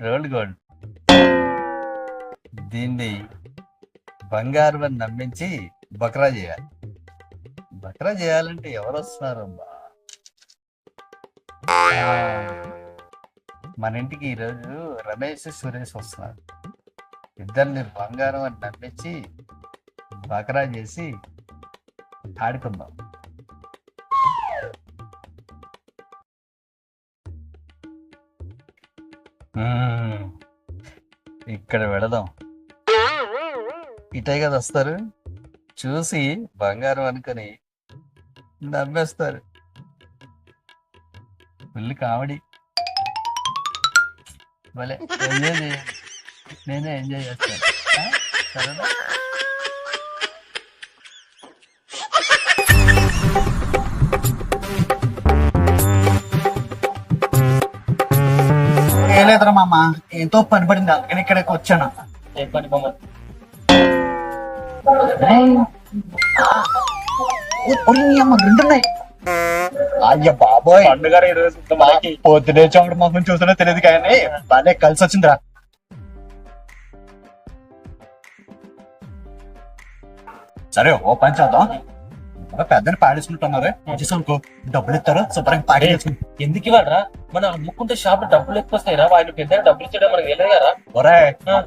Rolled gold. దీన్ని బంగారం అని నమ్మించి బక్రా చేయాలి. బక్రా చేయాలంటే ఎవరు వస్తున్నారమ్మా మన ఇంటికి ఈరోజు రమేష్ సురేష్ వస్తున్నారు. ఇద్దరిని బంగారం అని నమ్మించి బక్రా చేసి ఆడుకుందాం. ఇక్కడ పెడదాం. ఇటే కదా వస్తారు. చూసి బంగారం అనుకొని నమ్మేస్తారు ఫుల్ కామెడీ. భలే. ఎంజాయ్ నేనే ఎంజాయ్ చేస్తాను. సరేనా? ఏం లేదురా మామ ఎంతో పని పడింది అందుకని ఇక్కడికి వచ్చాను. రెండున్నాయి. అయ్య బాబోయ్. పండుగ పొద్దునే చోట మొహం చూసినా తెలియదు కానీ బాగా కలిసి వచ్చిందిరా. సరే ఓ పని చేద్దాం. ఒక పెద్దని పాడేసుకుంటున్నారు? అనుకో డబ్బులు ఇస్తారు? శుభ్రంగా పాడి ఎందుకు ఇవ్వడరా మనం అమ్ముకుంటే షాప్లో డబ్బులు ఎక్కువ వస్తాయిరా వాళ్ళు పెద్ద డబ్బులు ఇచ్చడం మనకి ఒరే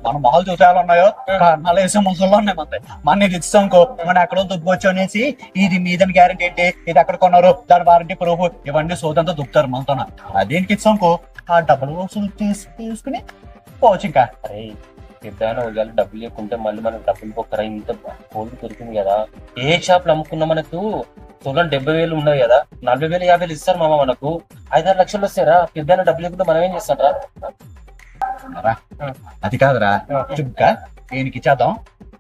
మన మొహలు చూసేలా ఉన్నాయో? కారణాలు వేసే మొహల్లో ఉన్నాయి మన మన ఇది ఇస్తాం అనుకో మనం ఎక్కడో దుబ్బొచ్చు అనేసి ఇది మీదని గ్యారంటీ ఏంటి? ఇది ఎక్కడ కొన్నారు? దాని వారంటీ ప్రూఫ్ ఇవన్నీ సోదంతా దుక్కుతారు మనతో అదేంటికి ఇస్తాం అనుకో ఆ డబ్బులు వసూలు తీసి తీసుకుని పోవచ్చు ఇంకా. పెద్ద ఒకవేళ డబ్బులు లేకుంటే మళ్ళీ మనకు డబ్బులు పోకరా ఇంత గోల్డ్ దొరికింది కదా? ఏ షాప్లో అమ్ముకున్నా మనకు తులం డెబ్బై వేలు ఉన్నది కదా? నలభై వేలు యాభై వేలు ఇస్తారు మామ మనకు. ఐదారు లక్షలు వస్తారా పెద్ద డబ్బులు లేకుంటే మనం ఏం చేస్తాం రా. అది కాదురా. చుక్క దీనికి ఇచ్చేద్దాం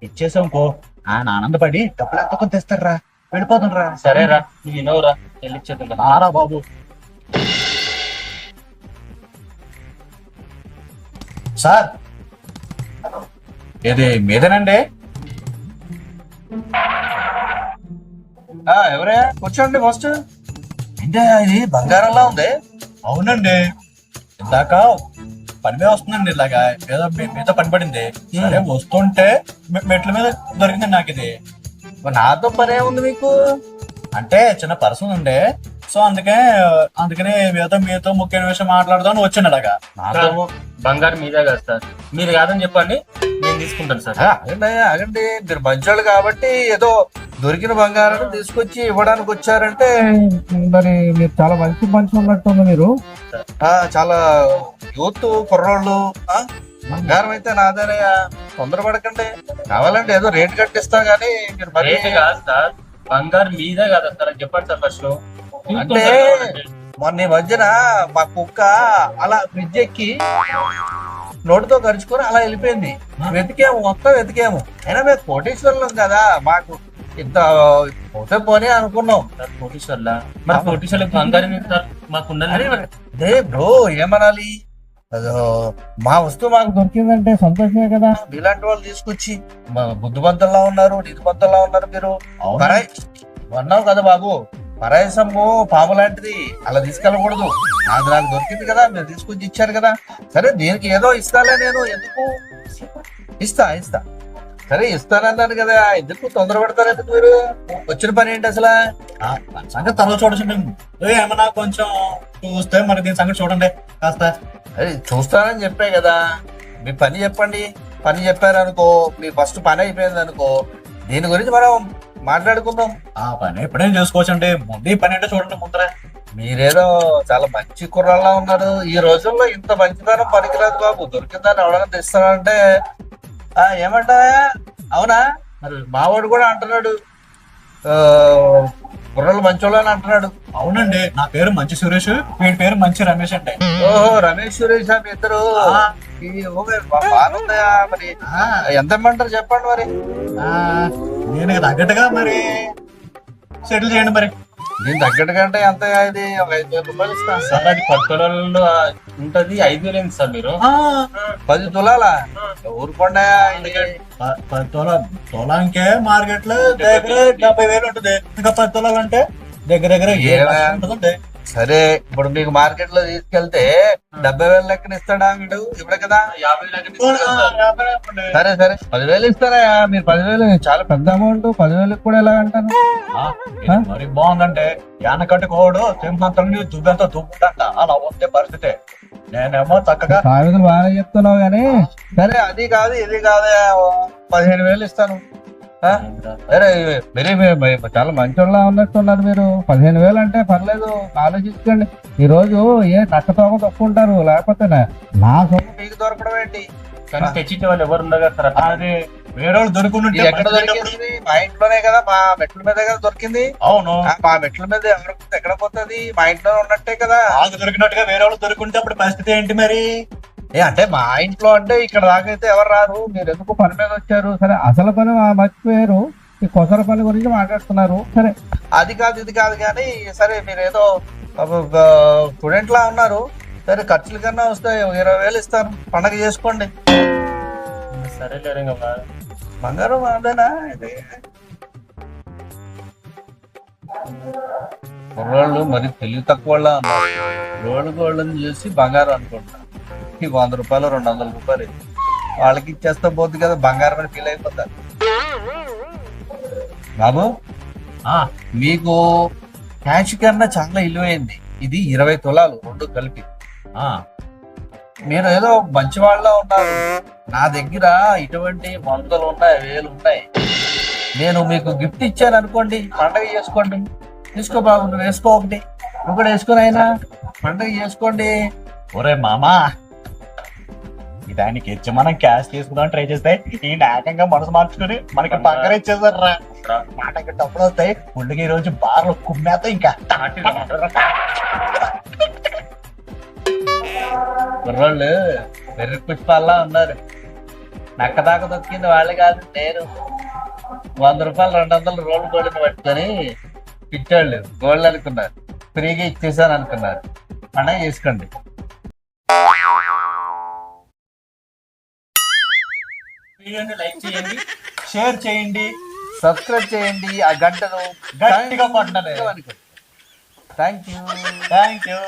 ఇచ్చేసాం అనుకో ఆయన ఆనందపడి డబ్బులు ఎంత కొంత ఇస్తారా వెళ్ళిపోతాం రా సరేరా. నువ్వు వినవురా. వెళ్ళి ఇచ్చేద్దాం ఆరా బాబు. సార్ ఇది మీదేనండి? ఆ, ఎవరే? కూర్చోండి ఫస్ట్ అంటే ఇది బంగారంలా ఉంది? అవునండి. ఇందాక పని మీద వస్తుందండి ఇలాగా. ఏదో మీద మీతో పని పడింది. సరే వస్తుంటే మెట్ల మీద దొరికింది నాకు ఇది నాతో పనే ఉంది మీకు? అంటే చిన్న పర్సన్ ఉండే. సో అందుకే అందుకనే మీతో మీతో ముఖ్యమైన విషయం మాట్లాడదాం వచ్చాను అలాగా నాతో బంగారం మీదే కదా సార్. మీరు కాదని చెప్పండి నేను తీసుకుంటాను సార్. ఆగండి మీరు మంచోళ్ళు కాబట్టి ఏదో దొరికిన బంగారం తీసుకొచ్చి ఇవ్వడానికి వచ్చారంటే మరి మీరు చాలా మంచి మనిషి ఉన్నట్టుంది మీరు. ఆ, చాలా యూత్ కుర్రోళ్ళు ఆ, బంగారం అయితే నాదేనయ్యా. తొందరపడకండి. కావాలంటే ఏదో రేట్ కట్టిస్తా గానీ మీరు కాదు సార్. బంగారం మీదే కదా సార్ చెప్పండి సార్ ఫస్ట్ అంటే మొన్న ఈ మధ్యన మా కుక్క అలా ఫ్రిడ్జ్ ఎక్కి నోటితో గరుచుకొని అలా వెళ్ళిపోయింది. వెతికాము మొత్తం వెతికాము. అయినా మేము కోటేశ్వరులం కదా మాకు ఇంత పోతే పోనీ అనుకున్నాం. కోటీశ్వర్లా? మరి కోటీశ్వర్లకు బంగారం మాకు మరి, అదే బ్రో ఏమనాలి? మా వస్తువు మాకు దొరికిందంటే సంతోషమే కదా. ఇలాంటి వాళ్ళు తీసుకొచ్చి బుద్ధిమంతుల్లా ఉన్నారు నిధిమంతుల్లా ఉన్నారు మీరు. అన్నావు కదా బాబు. పరాయసము పాము లాంటిది అలా తీసుకెళ్ళకూడదు. నాకు నాకు దొరికింది కదా మీరు తీసుకొచ్చి ఇచ్చారు కదా. సరే దీనికి ఏదో ఇస్తాలే నేను. ఎందుకు? ఇస్తా ఇస్తా. సరే ఇస్తానన్నాను కదా. ఎందుకు తొందర పెడతారు ఎందుకు మీరు? వచ్చిన పని ఏంటి అసలు? సంగతి తర్వాత చూడొచ్చు ఏమన్నా కొంచెం చూస్తే మరి దీని సంగతి చూడండి. కాస్త అరే చూస్తానని చెప్పే కదా. మీ పని చెప్పండి. పని చెప్పారు అనుకో మీ ఫస్ట్ పని అయిపోయింది అనుకో దీని గురించి మనం మాట్లాడుకుందాం. ఆ పని ఎప్పుడైనా చేసుకోవచ్చండి. ముందు ఈ పని అంటే చూడండి ముందరే. మీరేదో చాలా మంచి కుర్రాళ్ళ ఉన్నారు. ఈ రోజుల్లో ఇంత మంచిదనం పనికిరాదు బాబు. దొరికిందని ఎవడన్నా తెస్తానంటే ఆ ఏమంటా అవునా? మరి మావాడు కూడా అంటున్నాడు. ఆ, కుర్రలు మంచోళ్ళు అని అంటున్నాడు. అవునండి నా పేరు మంచి సురేష్ వీడి పేరు మంచి రమేష్ అంటే ఓహో రమేష్ సురేష్ మీ ఇద్దరు. మరి? ఎంత ఇమ్మంటారు చెప్పండి మరి? ఆ, నేను తగ్గట్టుగా మరి సెటిల్ చేయండి మరి. దీని తగ్గట్టుగా అంటే ఎంత ఇది ఒక ఐదు వేల రూపాయలు ఇస్తా. సార్ అది పట్టులలో ఉంటది. ఐదు వేలు ఏంటి సార్ మీరు? పది తులాల. ఊరుకోండా. పది తొల తొలాంకే మార్కెట్లో దగ్గర డెబ్బై వేలు ఉంటుంది. ఇంకా పది తొలాలు అంటే దగ్గర దగ్గర ఉంటుందండి. సరే ఇప్పుడు మీకు మార్కెట్లో తీసుకెళ్తే డెబ్బై వేల లెక్కన ఇస్తాడా వీడు? ఇవ్వడు కదా? సరే సరే. పదివేలు ఇస్తారా? మీరు పదివేలు చాలా పెద్ద అమౌంట్ పదివేలకు కూడా ఎలా ఇది మరి బాగుందంటే యానకట్టుకోడు సింహాంతం దువ్వెంతో దువ్వుందంట అలా వస్తే పరిస్థితి. నేనేమో చక్కగా సామెతలు బాగా చెప్తున్నావు కానీ సరే అది కాదు ఇది కాదు పదిహేను వేలు ఇస్తాను. మీరు చాలా మంచోళ్ళ ఉన్నట్టున్నారు మీరు. పదిహేను వేలు అంటే పర్లేదు ఆలోచించుకోండి. ఈ రోజు ఏ నక్క తోక తప్పుకుంటారు లేకపోతే నా- సొమ్ము మీకు దొరకడం ఏంటి? కానీ తెచ్చిచ్చే వాళ్ళు ఎవరు ఉండగా సార్? అది వేరే ఇది ఎక్కడ దొరికింది? మా ఇంట్లోనే కదా మా మెట్ల మీద కదా దొరికింది. అవును. మా మెట్ల మీద ఎవరు ఎక్కడ పోతుంది? మా ఇంట్లో ఉన్నట్టే కదా. దొరికినట్టుగా వేరే వాళ్ళు దొరుకుంటే అప్పుడు పరిస్థితి ఏంటి మరి? ఏ అంటే మా ఇంట్లో అంటే ఇక్కడ దాకైతే ఎవరు రారు. మీరు ఎందుకు పని మీద వచ్చారు? సరే అసలు పని మర్చిపోయారు. ఈ కొసర పని గురించి మాట్లాడుతున్నారు. సరే అది కాదు ఇది కాదు కానీ సరే మీరు ఏదో స్టూడెంట్ లా ఉన్నారు. సరే ఖర్చుల కన్నా వస్తాయి. ఒక ఇరవై వేలు ఇస్తాను. పండగ చేసుకోండి. ఇంకా బంగారం అదేనా ఇది కుర్రాళ్ళు మరి తెలివి తక్కువ వాళ్ళ ఉన్నారు. రోడ్డు గోళ్ళని చూసి బంగారం అనుకుంటారు వంద రూపాయలు రెండు వందల రూపాయలు. వాళ్ళకి ఇచ్చేస్తే పోతుంది కదా బంగారం అని ఫీల్ అయిపోతారు బాబు ఆ, మీకు క్యాష్ కన్నా చాలా ఇలువైంది. ఇది ఇరవై తులాలు రెండు కలిపి. మీరు ఏదో మంచి వాళ్ళ ఉన్నారు. నా దగ్గర ఇటువంటి వందలు ఉన్నాయి వేలు ఉన్నాయి. నేను మీకు గిఫ్ట్ ఇచ్చాను అనుకోండి పండగ చేసుకోండి. తీసుకో బాబు నువ్వు వేసుకో ఒకటి. నువ్వు కూడా వేసుకుని అయినా పండగ చేసుకోండి. ఒరే మామా. దానికి ఇచ్చి మనం క్యాష్ తీసుకుందాం ట్రై చేస్తే ఈ ఏకంగా మనసు మార్చుకుని మనకి బంగారం ఇచ్చేసారు రా. మాటకి డబ్బులు వస్తాయి. పుండుకి ఈ రోజు బార్లు కుమ్మేస్తే ఇంకా. కుర్రోళ్ళు వెర్రి పుష్పాల్లా ఉన్నారు. నక్క దాకా దొక్కింది వాళ్ళు కాదు నేను. వంద రూపాయలు రెండు వందలు రోడ్డు గోల్డ్ని పట్టుకొని పిచ్చోళ్ళు గోల్డ్ అనుకున్నారు. ఫ్రీగా ఇచ్చేసాను అనుకున్నారు. పండగ చేసుకోండి వీడియోని లైక్ చేయండి షేర్ చేయండి సబ్స్క్రైబ్ చేయండి ఆ గంటను గట్టిగా పట్టండి. Thank you thank you